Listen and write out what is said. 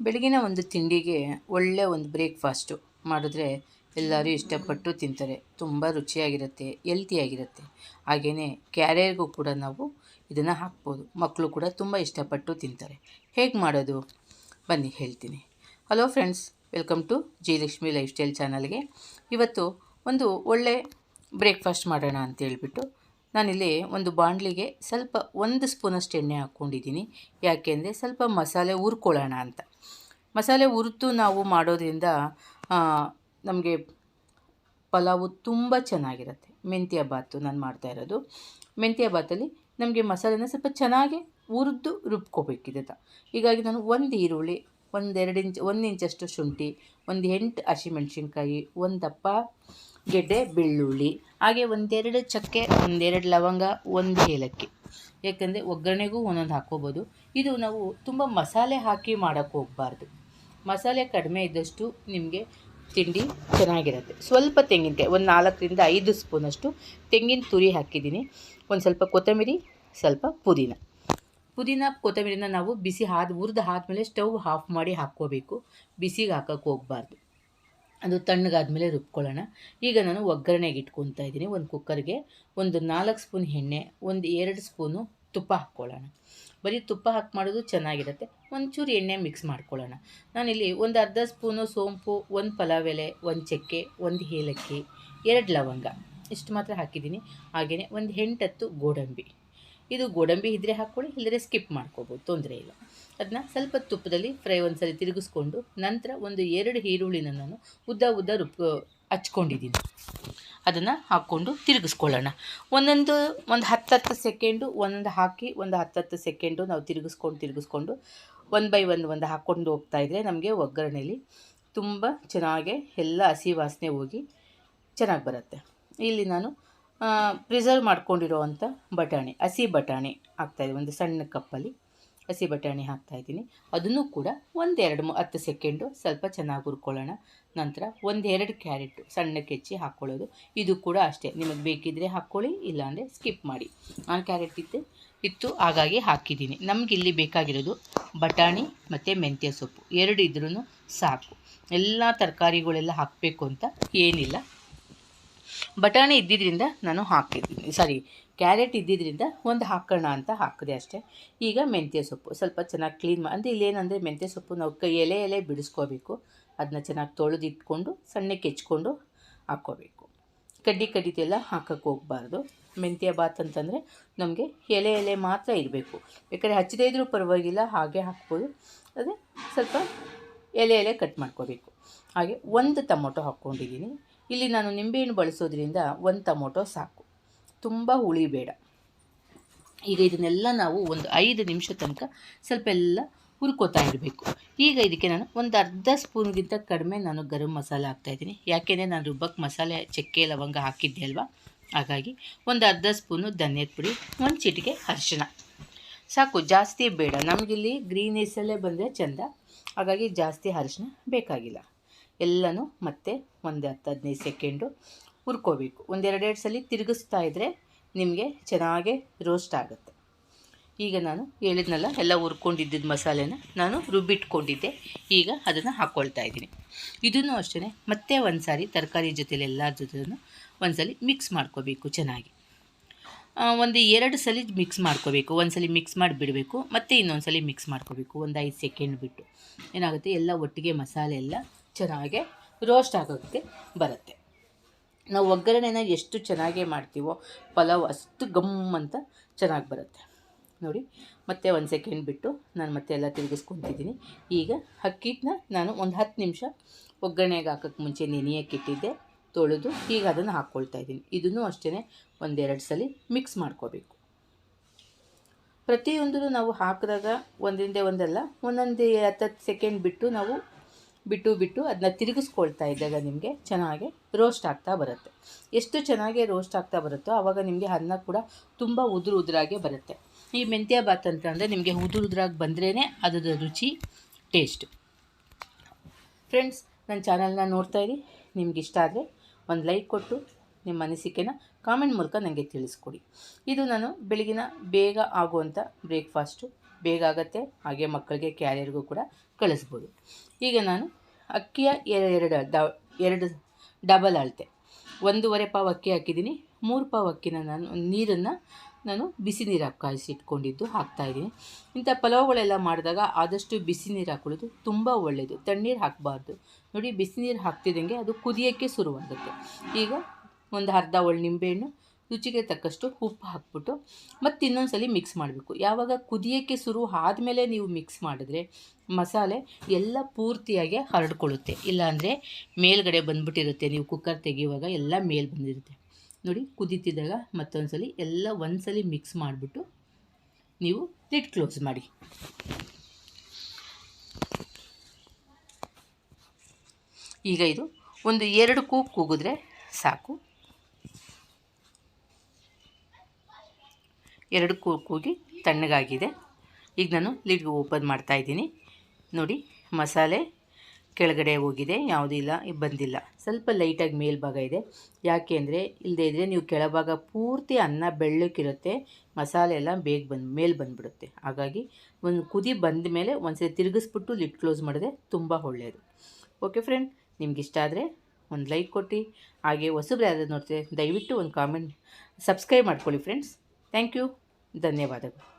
ಬೆಳಗಿನ ಒಂದು ತಿಂಡಿಗೆ ಒಳ್ಳೆಯ ಒಂದು ಬ್ರೇಕ್ಫಾಸ್ಟು ಮಾಡಿದ್ರೆ ಎಲ್ಲರೂ ಇಷ್ಟಪಟ್ಟು ತಿಂತಾರೆ. ತುಂಬ ರುಚಿಯಾಗಿರುತ್ತೆ ಎಲ್ತಿಯಾಗಿರುತ್ತೆ ಹಾಗೆಯೇ ಕ್ಯಾರಿಯರ್ಗೂ ಕೂಡ ನಾವು ಇದನ್ನು ಹಾಕ್ಬೋದು. ಮಕ್ಕಳು ಕೂಡ ತುಂಬ ಇಷ್ಟಪಟ್ಟು ತಿಂತಾರೆ. ಹೇಗೆ ಮಾಡೋದು? ಬನ್ನಿ, ಹೇಳ್ತೀನಿ. Hello friends, welcome to Jayalakshmi lifestyle ಚಾನಲ್ಗೆ. ಇವತ್ತು ಒಂದು ಒಳ್ಳೆ ಬ್ರೇಕ್ಫಾಸ್ಟ್ ಮಾಡೋಣ ಅಂತ ಹೇಳ್ಬಿಟ್ಟು ನಾನಿಲ್ಲಿ ಒಂದು ಬಾಣಲಿಗೆ ಸ್ವಲ್ಪ ಒಂದು ಸ್ಪೂನಷ್ಟು ಎಣ್ಣೆ ಹಾಕ್ಕೊಂಡಿದ್ದೀನಿ. ಯಾಕೆಂದರೆ ಸ್ವಲ್ಪ ಮಸಾಲೆ ಹುರ್ಕೊಳ್ಳೋಣ ಅಂತ. ಮಸಾಲೆ ಹುರಿದು ನಾವು ಮಾಡೋದ್ರಿಂದ ನಮಗೆ ಪಲಾವು ತುಂಬ ಚೆನ್ನಾಗಿರುತ್ತೆ. ಮೆಂತ್ಯ ಬಾತು ನಾನು ಮಾಡ್ತಾ ಇರೋದು. ಮೆಂತ್ಯ ಬಾತಲ್ಲಿ ನಮಗೆ ಮಸಾಲೆನ ಸ್ವಲ್ಪ ಚೆನ್ನಾಗಿ ಹುರಿದು ರುಬ್ಕೋಬೇಕಿದೆ ಹೀಗಾಗಿ ನಾನು ಒಂದು ಈರುಳ್ಳಿ ಒಂದೆರಡು ಇಂಚ್, ಒಂದು ಇಂಚಷ್ಟು ಶುಂಠಿ, ಒಂದು ಎಂಟು ಹಸಿಮೆಣ್ಸಿನ್ಕಾಯಿ ಒಂದಪ್ಪ ದಪ್ಪ ಗೆಡ್ಡೆ, ಬೆಳ್ಳುಳ್ಳಿ. ಹಾಗೆ ಒಂದೆರಡು ಚಕ್ಕೆ, ಒಂದೆರಡು ಲವಂಗ, ಒಂದು ಏಲಕ್ಕಿ. ಯಾಕಂದರೆ ಒಗ್ಗರಣೆಗೂ ಒಂದೊಂದು ಹಾಕ್ಕೋಬೋದು. ಇದು ನಾವು ತುಂಬ ಮಸಾಲೆ ಹಾಕಿ ಮಾಡೋಕ್ಕೆ ಹೋಗಬಾರ್ದು. ಮಸಾಲೆ ಕಡಿಮೆ ಇದ್ದಷ್ಟು ನಿಮಗೆ ತಿಂಡಿ ಚೆನ್ನಾಗಿರುತ್ತೆ. ಸ್ವಲ್ಪ ತೆಂಗಿನಕಾಯಿ, ಒಂದು ನಾಲ್ಕರಿಂದ ಐದು ಸ್ಪೂನಷ್ಟು ತೆಂಗಿನ ತುರಿ ಹಾಕಿದ್ದೀನಿ. ಒಂದು ಸ್ವಲ್ಪ ಕೊತ್ತಂಬರಿ, ಸ್ವಲ್ಪ ಪುದೀನ. ಪುದೀನ, ಕೊತ್ತಂಬರಿನ ನಾವು ಬಿಸಿ ಹಾದು, ಹುರಿದು ಆದಮೇಲೆ ಸ್ಟವ್ ಆಫ್ ಮಾಡಿ ಹಾಕ್ಕೋಬೇಕು. ಬಿಸಿಗೆ ಹಾಕೋಕ್ಕೆ ಹೋಗಬಾರ್ದು. ಅದು ತಣ್ಣಗಾದ್ಮೇಲೆ ರುಬ್ಕೊಳ್ಳೋಣ. ಈಗ ನಾನು ಒಗ್ಗರಣೆಗೆ ಇಟ್ಕೊತಾ ಇದ್ದೀನಿ. ಒಂದು ಕುಕ್ಕರ್ಗೆ ಒಂದು ನಾಲ್ಕು ಸ್ಪೂನ್ ಎಣ್ಣೆ, ಒಂದು ಎರಡು ಸ್ಪೂನು ತುಪ್ಪ ಹಾಕ್ಕೊಳ್ಳೋಣ. ಬರೀ ತುಪ್ಪ ಹಾಕಿ ಮಾಡೋದು ಚೆನ್ನಾಗಿರುತ್ತೆ. ಒಂಚೂರು ಎಣ್ಣೆ ಮಿಕ್ಸ್ ಮಾಡ್ಕೊಳ್ಳೋಣ. ನಾನಿಲ್ಲಿ ಒಂದು ಅರ್ಧ ಸ್ಪೂನು ಸೋಂಪು, ಒಂದು ಪಲಾವ್ ಎಲೆ, ಒಂದು ಚಕ್ಕೆ, ಒಂದು ಏಲಕ್ಕಿ, ಎರಡು ಲವಂಗ ಇಷ್ಟು ಮಾತ್ರ ಹಾಕಿದ್ದೀನಿ. ಹಾಗೆಯೇ ಒಂದು ಎಂಟತ್ತು ಗೋಡಂಬಿ. ಇದು ಗೋಡಂಬಿ ಇದ್ದರೆ ಹಾಕ್ಕೊಳ್ಳಿ ಇಲ್ಲದ್ರೆ ಸ್ಕಿಪ್ ಮಾಡ್ಕೋಬೋದು, ತೊಂದರೆ ಇಲ್ಲ. ಅದನ್ನ ಸ್ವಲ್ಪ ತುಪ್ಪದಲ್ಲಿ ಫ್ರೈ ಒಂದು ಸಲ ತಿರುಗಿಸ್ಕೊಂಡು ನಂತರ ಒಂದು ಎರಡು ಈರುಳ್ಳಿನ ನಾನು ಉದ್ದ ಉದ್ದ ರುಬ್ ಹಚ್ಕೊಂಡಿದ್ದೀನಿ. ಅದನ್ನು ಹಾಕ್ಕೊಂಡು ತಿರುಗಿಸ್ಕೊಳ್ಳೋಣ. ಒಂದೊಂದು, ಒಂದು ಹತ್ತತ್ತು ಸೆಕೆಂಡು ಒಂದೊಂದು ಹಾಕಿ, ಒಂದು ಹತ್ತತ್ತು ಸೆಕೆಂಡು ನಾವು ತಿರುಗಿಸ್ಕೊಂಡು ತಿರುಗಿಸ್ಕೊಂಡು ಒನ್ ಬೈ ಒನ್ ಒಂದು ಹಾಕ್ಕೊಂಡು ಹೋಗ್ತಾಯಿದ್ರೆ ನಮಗೆ ಒಗ್ಗರಣೆಯಲ್ಲಿ ತುಂಬ ಚೆನ್ನಾಗೆ ಎಲ್ಲ ಹಸಿ ವಾಸನೆ ಹೋಗಿ ಚೆನ್ನಾಗಿ ಬರುತ್ತೆ. ಇಲ್ಲಿ ನಾನು ಪ್ರಿಸರ್ವ್ ಮಾಡ್ಕೊಂಡಿರೋವಂಥ ಬಟಾಣಿ, ಹಸಿ ಬಟಾಣಿ ಹಾಕ್ತಾಯಿದ್ದೀನಿ ಒಂದು ಸಣ್ಣ ಕಪ್ಪಲ್ಲಿ ಹಸಿ ಬಟಾಣಿ ಹಾಕ್ತಾಯಿದ್ದೀನಿ ಅದನ್ನು ಕೂಡ ಒಂದೆರಡು ಹತ್ತು ಸೆಕೆಂಡು ಸ್ವಲ್ಪ ಚೆನ್ನಾಗಿ ಹುರ್ಕೊಳ್ಳೋಣ. ನಂತರ ಒಂದೆರಡು ಕ್ಯಾರೆಟು ಸಣ್ಣಕ್ಕೆ ಹೆಚ್ಚಿ ಹಾಕ್ಕೊಳ್ಳೋದು ಇದು ಕೂಡ ಅಷ್ಟೇ. ನಿಮಗೆ ಬೇಕಿದ್ದರೆ ಹಾಕ್ಕೊಳ್ಳಿ, ಇಲ್ಲಾಂದರೆ ಸ್ಕಿಪ್ ಮಾಡಿ. ನಾನು ಕ್ಯಾರೆಟ್ ಇತ್ತು ಇತ್ತು, ಹಾಗಾಗಿ ಹಾಕಿದ್ದೀನಿ. ನಮ್ಗೆ ಇಲ್ಲಿ ಬೇಕಾಗಿರೋದು ಬಟಾಣಿ ಮತ್ತು ಮೆಂತ್ಯ ಸೊಪ್ಪು. ಎರಡು ಇದ್ರೂ ಸಾಕು. ಎಲ್ಲ ತರಕಾರಿಗಳೆಲ್ಲ ಹಾಕಬೇಕು ಅಂತ ಏನಿಲ್ಲ. ಬಟಾಣಿ ಇದ್ದಿದ್ದರಿಂದ ನಾನು ಹಾಕಿದ್ದೀನಿ ಸಾರಿ, ಕ್ಯಾರೆಟ್ ಇದ್ದಿದ್ದರಿಂದ ಒಂದು ಹಾಕೋಣ ಅಂತ ಹಾಕಿದೆ ಅಷ್ಟೇ. ಈಗ ಮೆಂತ್ಯ ಸೊಪ್ಪು ಸ್ವಲ್ಪ ಚೆನ್ನಾಗಿ ಕ್ಲೀನ್ ಮಾಡಿ ಅಂದರೆ ಇಲ್ಲೇನಂದರೆ ಮೆಂತ್ಯ ಸೊಪ್ಪು ನಾವು ಕೈ ಎಲೆ ಎಲೆ ಬಿಡಿಸ್ಕೋಬೇಕು. ಅದನ್ನ ಚೆನ್ನಾಗಿ ತೊಳೆದಿಟ್ಕೊಂಡು ಸಣ್ಣಕ್ಕೆ ಹೆಚ್ಕೊಂಡು ಹಾಕ್ಕೋಬೇಕು. ಕಡ್ಡಿ ಕಡ್ಡಿದೆಲ್ಲ ಹಾಕೋಕ್ಕೆ ಹೋಗಬಾರ್ದು. ಮೆಂತ್ಯ ಬಾತ್ ಅಂತಂದರೆ ನಮಗೆ ಎಲೆ ಎಲೆ ಮಾತ್ರ ಇರಬೇಕು. ಯಾಕಂದರೆ ಹಚ್ಚದೇ ಇದ್ರೂ ಪರವಾಗಿಲ್ಲ, ಹಾಗೆ ಹಾಕ್ಬೋದು. ಅದೇ ಸ್ವಲ್ಪ ಎಲೆ ಎಲೆ ಕಟ್ ಮಾಡ್ಕೋಬೇಕು. ಹಾಗೆ ಒಂದು ಟೊಮೊಟೊ ಹಾಕ್ಕೊಂಡಿದ್ದೀನಿ. ಇಲ್ಲಿ ನಾನು ನಿಂಬೆಹಣ್ಣು ಬಳಸೋದ್ರಿಂದ ಒಂದು ಟೊಮೊಟೊ ಸಾಕು. ತುಂಬ ಹುಳಿ ಬೇಡ. ಈಗ ಇದನ್ನೆಲ್ಲ ನಾವು ಒಂದು ಐದು ನಿಮಿಷ ತನಕ ಸ್ವಲ್ಪ ಎಲ್ಲ ಹುರ್ಕೋತಾ ಇರಬೇಕು. ಈಗ ಇದಕ್ಕೆ ನಾನು ಒಂದು ಅರ್ಧ ಸ್ಪೂನ್ಗಿಂತ ಕಡಿಮೆ ನಾನು ಗರಂ ಮಸಾಲೆ ಹಾಕ್ತಾಯಿದ್ದೀನಿ ಯಾಕೆಂದರೆ ನಾನು ರುಬ್ಬಕ್ಕೆ ಮಸಾಲೆ, ಚಕ್ಕೆ, ಲವಂಗ ಹಾಕಿದ್ದೆ ಅಲ್ವಾ? ಹಾಗಾಗಿ ಒಂದು ಅರ್ಧ ಸ್ಪೂನು ಧನ್ಯದ ಪುಡಿ, ಒಂದು ಚಿಟಿಕೆ ಅರಿಶಿಣ. ಸಾಕು, ಜಾಸ್ತಿ ಬೇಡ. ನಮಗಿಲ್ಲಿ ಗ್ರೀನೇಸಲ್ಲೇ ಬಂದರೆ ಚೆಂದ. ಹಾಗಾಗಿ ಜಾಸ್ತಿ ಅರಿಶಿಣ ಬೇಕಾಗಿಲ್ಲ. ಎಲ್ಲನೂ ಮತ್ತೆ ಒಂದು ಹತ್ತು ಹದಿನೈದು ಸೆಕೆಂಡು ಹುರ್ಕೋಬೇಕು. ಒಂದೆರಡೆರಡು ಸಲ ತಿರುಗಿಸ್ತಾ ಇದ್ದರೆ ನಿಮಗೆ ಚೆನ್ನಾಗೇ ರೋಸ್ಟ್ ಆಗುತ್ತೆ. ಈಗ ನಾನು ಹೇಳಿದ್ನಲ್ಲ, ಎಲ್ಲ ಹುರ್ಕೊಂಡಿದ್ದಿದ್ದು ಮಸಾಲೆನ ನಾನು ರುಬ್ಬಿಟ್ಕೊಂಡಿದ್ದೆ. ಈಗ ಅದನ್ನು ಹಾಕ್ಕೊಳ್ತಾ ಇದ್ದೀನಿ. ಇದನ್ನು ಅಷ್ಟೇ ಮತ್ತೆ ಒಂದು ಸಾರಿ ತರಕಾರಿ ಜೊತೆಲಿ ಎಲ್ಲರ ಜೊತೆನೂ ಒಂದು ಮಿಕ್ಸ್ ಮಾಡ್ಕೋಬೇಕು ಚೆನ್ನಾಗಿ. ಒಂದು ಎರಡು ಸಲ ಮಿಕ್ಸ್ ಮಾಡ್ಕೋಬೇಕು. ಒಂದು ಮಿಕ್ಸ್ ಮಾಡಿಬಿಡಬೇಕು, ಮತ್ತು ಇನ್ನೊಂದು ಸಲ ಮಿಕ್ಸ್ ಮಾಡ್ಕೋಬೇಕು. ಒಂದು ಐದು ಸೆಕೆಂಡ್ ಬಿಟ್ಟು ಏನಾಗುತ್ತೆ, ಎಲ್ಲ ಒಟ್ಟಿಗೆ ಮಸಾಲೆ ಎಲ್ಲ ಚೆನ್ನಾಗೆ ರೋಸ್ಟ್ ಆಗೋಕ್ಕೆ ಬರುತ್ತೆ. ನಾವು ಒಗ್ಗರಣೆನ ಎಷ್ಟು ಚೆನ್ನಾಗೇ ಮಾಡ್ತೀವೋ ಪಲಾವ್ ಅಷ್ಟು ಗಮ್ ಅಂತ ಚೆನ್ನಾಗಿ ಬರುತ್ತೆ. ನೋಡಿ, ಮತ್ತೆ ಒಂದು ಸೆಕೆಂಡ್ ಬಿಟ್ಟು ನಾನು ಮತ್ತೆ ಎಲ್ಲ ತಿರುಗಿಸ್ಕೊತಿದ್ದೀನಿ. ಈಗ ಅಕ್ಕಿನ ನಾನು ಒಂದು ಹತ್ತು ನಿಮಿಷ ಒಗ್ಗರಣೆಗೆ ಹಾಕೋಕ್ಕೆ ಮುಂಚೆ ನೆನೆಯಕ್ಕಿಟ್ಟಿದ್ದೆ ತೊಳೆದು ಈಗ ಅದನ್ನು ಹಾಕ್ಕೊಳ್ತಾ ಇದ್ದೀನಿ. ಇದನ್ನು ಅಷ್ಟೇ ಒಂದೆರಡು ಸಲ ಮಿಕ್ಸ್ ಮಾಡ್ಕೋಬೇಕು. ಪ್ರತಿಯೊಂದೂ ನಾವು ಹಾಕಿದಾಗ ಒಂದರಿಂದ ಒಂದಲ್ಲ, ಒಂದೊಂದು ಹತ್ತತ್ತು ಸೆಕೆಂಡ್ ಬಿಟ್ಟು ನಾವು ಬಿಟ್ಟು ಬಿಟ್ಟು ಅದನ್ನ ತಿರುಗಿಸ್ಕೊಳ್ತಾ ಇದ್ದಾಗ ನಿಮಗೆ ಚೆನ್ನಾಗಿ ರೋಸ್ಟ್ ಆಗ್ತಾ ಬರುತ್ತೆ. ಎಷ್ಟು ಚೆನ್ನಾಗಿ ರೋಸ್ಟ್ ಆಗ್ತಾ ಬರುತ್ತೋ ಆವಾಗ ನಿಮಗೆ ಅನ್ನ ಕೂಡ ತುಂಬ ಉದುರು ಉದುರಾಗೆ ಬರುತ್ತೆ. ಈ ಮೆಂತ್ಯ ಬಾತ್ ಅಂತ ಅಂದರೆ ನಿಮಗೆ ಉದುರು ಉದುರಾಗಿ ಬಂದ್ರೇ ಅದರ ರುಚಿ ಟೇಸ್ಟು ಫ್ರೆಂಡ್ಸ್ ನನ್ನ ಚಾನಲ್ನ ನೋಡ್ತಾ ಇರಿ. ನಿಮ್ಗೆ ಇಷ್ಟ ಆದರೆ ಒಂದು ಲೈಕ್ ಕೊಟ್ಟು ನಿಮ್ಮ ಅನಿಸಿಕೆನ ಕಾಮೆಂಟ್ ಮೂಲಕ ನನಗೆ ತಿಳಿಸ್ಕೊಡಿ. ಇದು ನಾನು ಬೆಳಗಿನ ಬೇಗ ಆಗುವಂಥ ಬ್ರೇಕ್ಫಾಸ್ಟು ಬೇಗ ಆಗುತ್ತೆ, ಹಾಗೆ ಮಕ್ಕಳಿಗೆ ಕ್ಯಾರಿಯರ್ಗೂ ಕೂಡ ಕಳಿಸ್ಬೋದು. ಈಗ ನಾನು ಅಕ್ಕಿಯ ಎರಡು ಎರಡು ಡಬಲ್ ಅಳತೆ. ಒಂದೂವರೆ ಪಾವು ಅಕ್ಕಿ ಹಾಕಿದ್ದೀನಿ. ಮೂರು ಪಾವು ಅಕ್ಕಿನ ನಾನು ನೀರನ್ನು ನಾನು ಬಿಸಿ ನೀರು ಕಾಯಿಸಿ ಇಟ್ಕೊಂಡಿದ್ದು ಹಾಕ್ತಾಯಿದ್ದೀನಿ ಇಂಥ ಪಲಾವ್ಗಳೆಲ್ಲ ಮಾಡಿದಾಗ ಆದಷ್ಟು ಬಿಸಿ ನೀರು ಹಾಕೊಳ್ಳೋದು ತುಂಬ ಒಳ್ಳೆಯದು ತಣ್ಣೀರು ಹಾಕಬಾರ್ದು. ನೋಡಿ, ಬಿಸಿ ನೀರು ಹಾಕ್ತಿದ್ದಂಗೆ ಅದು ಕುದಿಯೋಕ್ಕೆ ಶುರುವಾಗುತ್ತೆ. ಈಗ ಒಂದು ಅರ್ಧ ಒಳ್ಳೆ ನಿಂಬೆಹಣ್ಣು ರುಚಿಗೆ ತಕ್ಕಷ್ಟು ಉಪ್ಪು ಹಾಕ್ಬಿಟ್ಟು ಮತ್ತು ಇನ್ನೊಂದು ಸಲ ಮಿಕ್ಸ್ ಮಾಡಬೇಕು. ಯಾವಾಗ ಕುದಿಯೋಕ್ಕೆ ಶುರು ಆದಮೇಲೆ ನೀವು ಮಿಕ್ಸ್ ಮಾಡಿದ್ರೆ ಮಸಾಲೆ ಎಲ್ಲ ಪೂರ್ತಿಯಾಗಿ ಹರಡ್ಕೊಳ್ಳುತ್ತೆ. ಇಲ್ಲಾಂದರೆ ಮೇಲ್ಗಡೆ ಬಂದ್ಬಿಟ್ಟಿರುತ್ತೆ. ನೀವು ಕುಕ್ಕರ್ ತೆಗೆಯುವಾಗ ಎಲ್ಲ ಮೇಲ್ ಬಂದಿರುತ್ತೆ. ನೋಡಿ, ಕುದೀತಿದ್ದಾಗ ಮತ್ತೊಂದು ಸಲ ಎಲ್ಲ ಒಂದು ಮಿಕ್ಸ್ ಮಾಡಿಬಿಟ್ಟು ನೀವು ಲಿಟ್ ಕ್ಲೋಸ್ ಮಾಡಿ. ಈಗ ಇದು ಒಂದು ಎರಡು ಕೂಗ್ ಕೂಗಿದ್ರೆ ಸಾಕು. ಎರಡು ಕೂಗಿ ತಣ್ಣಗಾಗಿದೆ. ಈಗ ನಾನು ಲಿಡ್ ಓಪನ್ ಮಾಡ್ತಾ ಇದ್ದೀನಿ. ನೋಡಿ, ಮಸಾಲೆ ಕೆಳಗಡೆ ಹೋಗಿದೆ, ಯಾವುದೂ ಇಲ್ಲ ಬಂದಿಲ್ಲ. ಸ್ವಲ್ಪ ಲೈಟಾಗಿ ಮೇಲ್ಭಾಗ ಇದೆ. ಯಾಕೆ ಅಂದರೆ ಇಲ್ಲದೇ ಇದ್ದರೆ ನೀವು ಕೆಳಭಾಗ ಪೂರ್ತಿ ಅನ್ನ ಬೆಳ್ಳಕ್ಕಿರುತ್ತೆ, ಮಸಾಲೆ ಎಲ್ಲ ಬೇಗ ಬಂದು, ಮೇಲೆ ಬಂದುಬಿಡುತ್ತೆ. ಹಾಗಾಗಿ ಒಂದು ಕುದಿ ಬಂದ ಮೇಲೆ ಒಂದ್ಸರಿ ತಿರುಗಿಸ್ಬಿಟ್ಟು ಲಿಡ್ ಕ್ಲೋಸ್ ಮಾಡಿದ್ರೆ ತುಂಬ ಒಳ್ಳೆಯದು ಓಕೆ ಫ್ರೆಂಡ್ ನಿಮ್ಗೆ ಇಷ್ಟ ಆದರೆ ಒಂದು ಲೈಕ್ ಕೊಟ್ಟು, ಹಾಗೆ ಹೊಸಬ್ರೆ ಯಾರಾದ್ರು ನೋಡ್ತೀವಿ ದಯವಿಟ್ಟು ಒಂದು ಕಾಮೆಂಟ್ ಸಬ್ಸ್ಕ್ರೈಬ್ ಮಾಡ್ಕೊಳ್ಳಿ ಫ್ರೆಂಡ್ಸ್ ಥ್ಯಾಂಕ್ ಯು ಧನ್ಯವಾದಗಳು